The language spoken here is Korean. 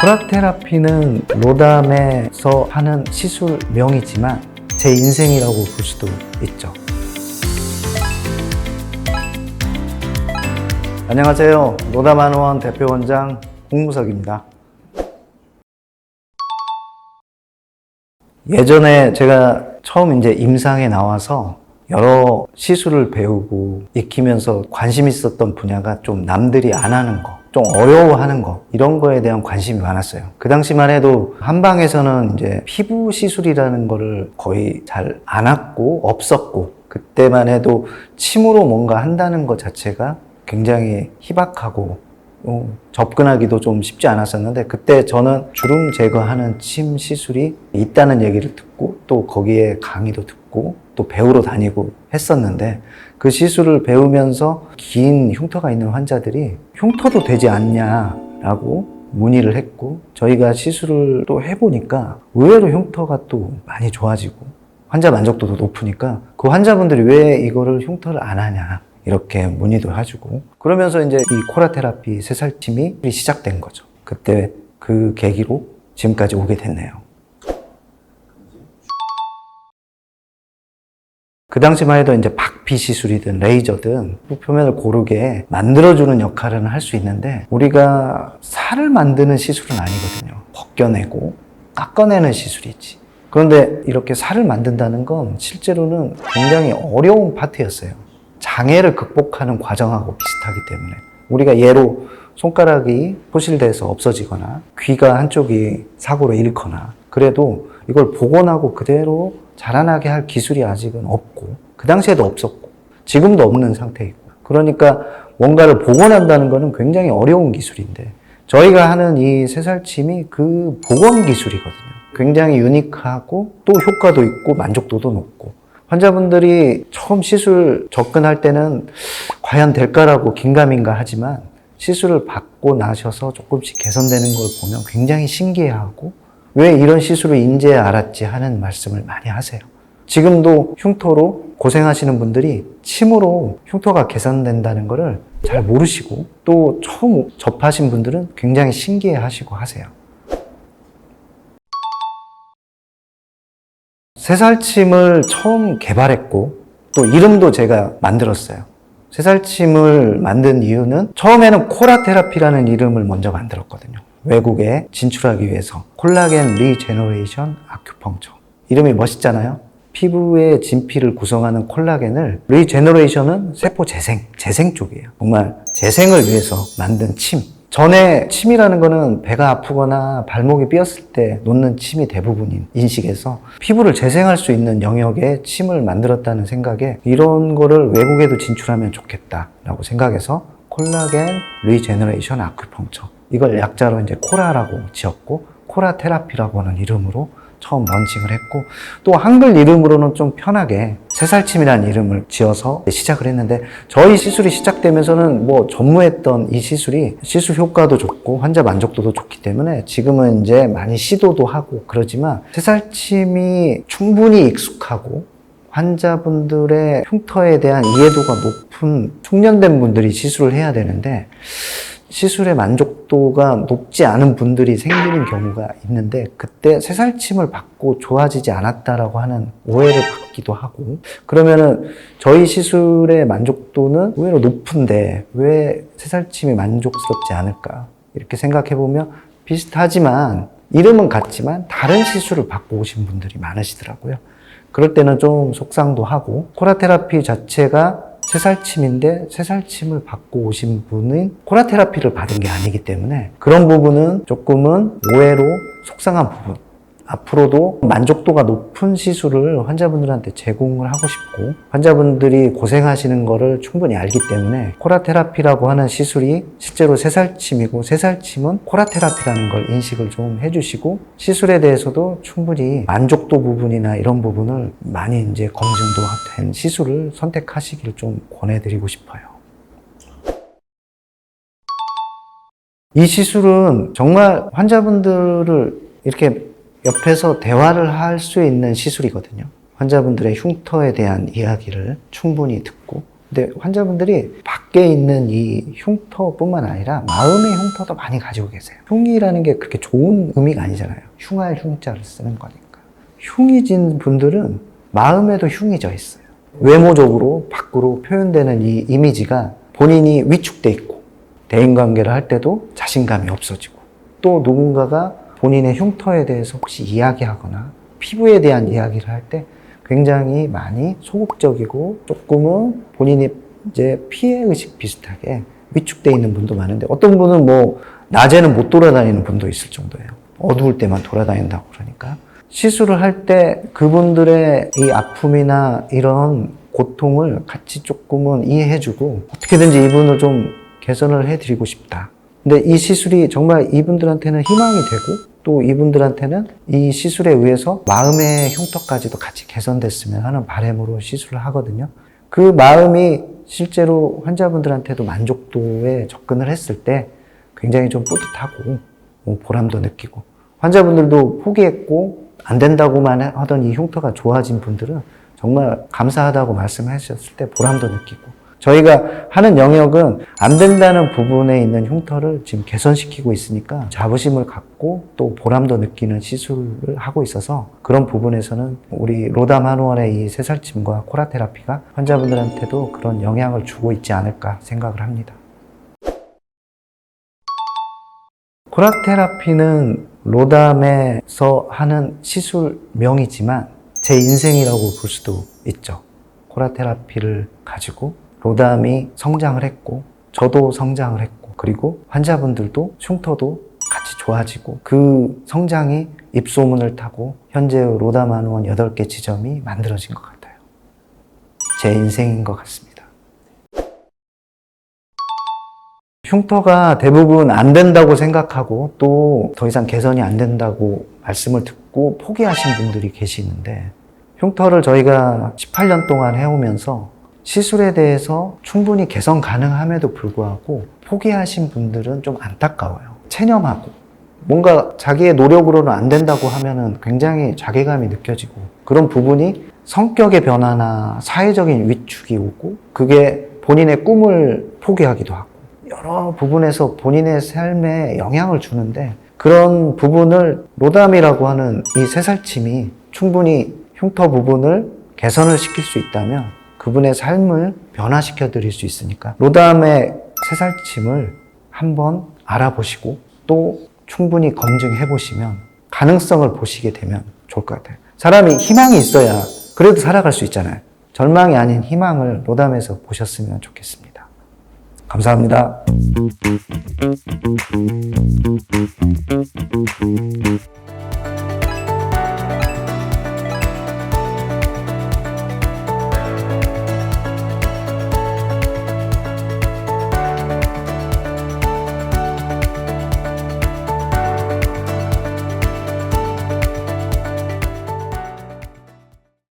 코라테라피는 로담에서 하는 시술명이지만 제 인생이라고 볼 수도 있죠. 안녕하세요. 로담한의원 대표원장 홍무석입니다. 예전에 제가 처음 이제 임상에 나와서 여러 시술을 배우고 익히면서 관심 있었던 분야가 좀 남들이 안 하는 거, 좀 어려워하는 거, 이런 거에 대한 관심이 많았어요. 그 당시만 해도 한방에서는 이제 피부 시술이라는 거를 거의 잘 안 했고, 없었고, 그때만 해도 침으로 뭔가 한다는 것 자체가 굉장히 희박하고 어, 접근하기도 좀 쉽지 않았었는데 그때 저는 주름 제거하는 침 시술이 있다는 얘기를 듣고 또 거기에 강의도 듣고 또 배우러 다니고 했었는데 그 시술을 배우면서 긴 흉터가 있는 환자들이 흉터도 되지 않냐라고 문의를 했고 저희가 시술을 또 해보니까 의외로 흉터가 또 많이 좋아지고 환자 만족도도 높으니까 그 환자분들이 왜 이거를 흉터를 안 하냐 이렇게 문의도 해주고 그러면서 이제 이 코라 테라피 새살침이 시작된 거죠. 그때 그 계기로 지금까지 오게 됐네요. 그 당시만 해도 이제 박피 시술이든 레이저든 표면을 고르게 만들어주는 역할은 할 수 있는데 우리가 살을 만드는 시술은 아니거든요. 벗겨내고 깎아내는 시술이지. 그런데 이렇게 살을 만든다는 건 실제로는 굉장히 어려운 파트였어요. 장애를 극복하는 과정하고 비슷하기 때문에 우리가 예로 손가락이 포실돼서 없어지거나 귀가 한쪽이 사고로 잃거나 그래도 이걸 복원하고 그대로 자라나게 할 기술이 아직은 없고 그 당시에도 없었고 지금도 없는 상태이고 그러니까 뭔가를 복원한다는 것은 굉장히 어려운 기술인데 저희가 하는 이 새살침이 그 복원 기술이거든요. 굉장히 유니크하고 또 효과도 있고 만족도도 높고 환자분들이 처음 시술 접근할 때는 과연 될까라고 긴가민가 하지만 시술을 받고 나셔서 조금씩 개선되는 걸 보면 굉장히 신기해하고 왜 이런 시술을 인제 알았지 하는 말씀을 많이 하세요. 지금도 흉터로 고생하시는 분들이 침으로 흉터가 개선된다는 것을 잘 모르시고 또 처음 접하신 분들은 굉장히 신기해 하시고 하세요. 새살침을 처음 개발했고 또 이름도 제가 만들었어요. 새살침을 만든 이유는 처음에는 코라 테라피라는 이름을 먼저 만들었거든요. 외국에 진출하기 위해서 콜라겐 리제너레이션 아큐펑처 이름이 멋있잖아요. 피부의 진피를 구성하는 콜라겐을 리제너레이션은 세포 재생, 재생 쪽이에요. 정말 재생을 위해서 만든 침. 전에 침이라는 거는 배가 아프거나 발목이 삐었을 때 놓는 침이 대부분인 인식에서 피부를 재생할 수 있는 영역에 침을 만들었다는 생각에 이런 거를 외국에도 진출하면 좋겠다라고 생각해서 콜라겐 리제너레이션 아큐펑처. 이걸 약자로 이제 코라라고 지었고 코라 테라피라고 하는 이름으로 처음 런칭을 했고 또 한글 이름으로는 좀 편하게 새살침이라는 이름을 지어서 시작을 했는데 저희 시술이 시작되면서는 뭐 전무했던 이 시술이 시술 효과도 좋고 환자 만족도도 좋기 때문에 지금은 이제 많이 시도도 하고 그러지만 새살침이 충분히 익숙하고 환자분들의 흉터에 대한 이해도가 높은 숙련된 분들이 시술을 해야 되는데 시술의 만족도가 높지 않은 분들이 생기는 경우가 있는데 그때 새살침을 받고 좋아지지 않았다라고 하는 오해를 받기도 하고 그러면은 저희 시술의 만족도는 의외로 높은데 왜 새살침이 만족스럽지 않을까 이렇게 생각해 보면 비슷하지만 이름은 같지만 다른 시술을 받고 오신 분들이 많으시더라고요. 그럴 때는 좀 속상도 하고 코라테라피 자체가 새살침인데 새살침을 받고 오신 분은 코라테라피를 받은 게 아니기 때문에 그런 부분은 조금은 오해로 속상한 부분 앞으로도 만족도가 높은 시술을 환자분들한테 제공을 하고 싶고 환자분들이 고생하시는 거를 충분히 알기 때문에 코라테라피라고 하는 시술이 실제로 새살침이고 새살침은 코라테라피라는 걸 인식을 좀 해주시고 시술에 대해서도 충분히 만족도 부분이나 이런 부분을 많이 이제 검증도 된 시술을 선택하시기를 좀 권해드리고 싶어요. 이 시술은 정말 환자분들을 이렇게 옆에서 대화를 할 수 있는 시술이거든요. 환자분들의 흉터에 대한 이야기를 충분히 듣고 근데 환자분들이 밖에 있는 이 흉터뿐만 아니라 마음의 흉터도 많이 가지고 계세요. 흉이라는 게 그렇게 좋은 의미가 아니잖아요. 흉할 흉자를 쓰는 거니까. 흉이 진 분들은 마음에도 흉이 져 있어요. 외모적으로 밖으로 표현되는 이 이미지가 본인이 위축돼 있고 대인관계를 할 때도 자신감이 없어지고 또 누군가가 본인의 흉터에 대해서 혹시 이야기하거나 피부에 대한 이야기를 할 때 굉장히 많이 소극적이고 조금은 본인이 이제 피해 의식 비슷하게 위축돼 있는 분도 많은데 어떤 분은 뭐 낮에는 못 돌아다니는 분도 있을 정도예요. 어두울 때만 돌아다닌다고 그러니까 시술을 할 때 그분들의 이 아픔이나 이런 고통을 같이 조금은 이해해주고 어떻게든지 이분을 좀 개선을 해드리고 싶다. 근데 이 시술이 정말 이분들한테는 희망이 되고 또 이분들한테는 이 시술에 의해서 마음의 흉터까지도 같이 개선됐으면 하는 바람으로 시술을 하거든요. 그 마음이 실제로 환자분들한테도 만족도에 접근을 했을 때 굉장히 좀 뿌듯하고 뭐 보람도 느끼고 환자분들도 포기했고 안 된다고만 하던 이 흉터가 좋아진 분들은 정말 감사하다고 말씀하셨을 때 보람도 느끼고 저희가 하는 영역은 안 된다는 부분에 있는 흉터를 지금 개선시키고 있으니까 자부심을 갖고 또 보람도 느끼는 시술을 하고 있어서 그런 부분에서는 우리 로담 한의원의 이 새살찜과 코라 테라피가 환자분들한테도 그런 영향을 주고 있지 않을까 생각을 합니다. 코라 테라피는 로담에서 하는 시술명이지만 제 인생이라고 볼 수도 있죠. 코라 테라피를 가지고 로담이 성장을 했고 저도 성장을 했고 그리고 환자분들도 흉터도 같이 좋아지고 그 성장이 입소문을 타고 현재 한의원 8개 지점이 만들어진 것 같아요. 제 인생인 것 같습니다. 흉터가 대부분 안 된다고 생각하고 또 더 이상 개선이 안 된다고 말씀을 듣고 포기하신 분들이 계시는데 흉터를 저희가 18년 동안 해오면서 시술에 대해서 충분히 개선 가능함에도 불구하고 포기하신 분들은 좀 안타까워요. 체념하고 뭔가 자기의 노력으로는 안 된다고 하면은 굉장히 자괴감이 느껴지고 그런 부분이 성격의 변화나 사회적인 위축이 오고 그게 본인의 꿈을 포기하기도 하고 여러 부분에서 본인의 삶에 영향을 주는데 그런 부분을 로담이라고 하는 이 새살침이 충분히 흉터 부분을 개선을 시킬 수 있다면 그분의 삶을 변화시켜 드릴 수 있으니까 로담의 새살침을 한번 알아보시고 또 충분히 검증해 보시면 가능성을 보시게 되면 좋을 것 같아요. 사람이 희망이 있어야 그래도 살아갈 수 있잖아요. 절망이 아닌 희망을 로담에서 보셨으면 좋겠습니다. 감사합니다.